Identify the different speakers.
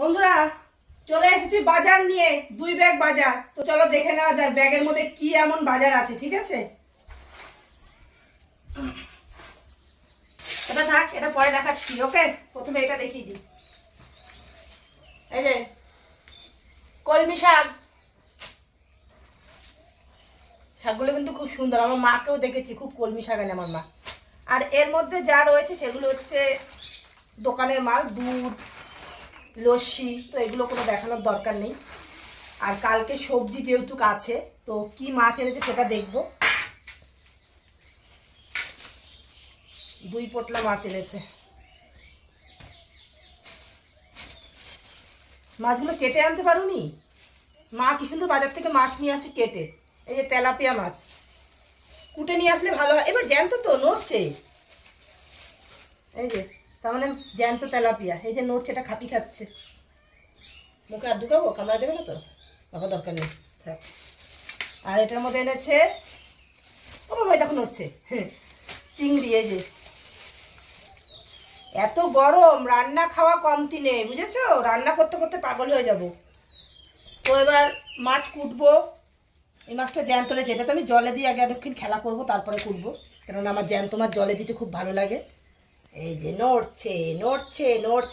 Speaker 1: বন্ধুরা, চলে এসেছি বাজার নিয়ে, দুই ব্যাগ বাজার। তো চলো দেখে নেওয়া যাক ব্যাগের মধ্যে কি এমন বাজার আছে, ঠিক আছে? এটা থাক, এটা পরে দেখাচ্ছি, ওকে? প্রথমে এটা দেখিয়ে দিই। এই যে, কলমি শাক। শাকগুলো কিন্তু খুব সুন্দর, আমার মাকেও দেখেছি, খুব কলমি শাক আনে আমার মা। আর এর মধ্যে যা রয়েছে, সেগুলো হচ্ছে দোকানের মাল, দুধ লস্যি, তো এগুলো কোনো দেখানোর দরকার নেই। আর কালকে সবজি যেহেতু আছে, তো কি মাছ এনেছে সেটা দেখব। দুই পোটলা মাছ এনেছে। মাছগুলো কেটে আনতে পারোনি? মা কি সুন্দর বাজার থেকে মাছ নিয়ে আসে কেটে। এই যে তেলাপিয়া মাছ। কুটে নিয়ে আসলে ভালো হয়। এবার জ্যান্ত তো, নড়ছে। এই যে তার মানে জ্যান্ত তেলাপিয়া এই যে নড়ছে এটা খাপি খাচ্ছে। মুখে আর ঢুকাবো? কামড়া দেবে না তো? বাবা দরকার নেই। থাক। আর এটার মধ্যে এনেছে ও বাবা এই দেখো নড়ছে। হ্যাঁ, চিংড়ি এই যে। এত গরম রান্না খাওয়া কমতি নেই বুঝেছ? রান্না করতে করতে পাগল হয়ে যাব। তো এবার মাছ কুটবো। এই মাছটা জ্যান্ত রয়েছে এটা তো আমি জলে দিয়ে আগে অনেকক্ষণ খেলা করব তারপরে কুটবো। কেননা আমার জ্যান্ত মাছ জলে দিতে খুব ভালো লাগে। এই যে নড়ছে নড়ছে নড়ছে।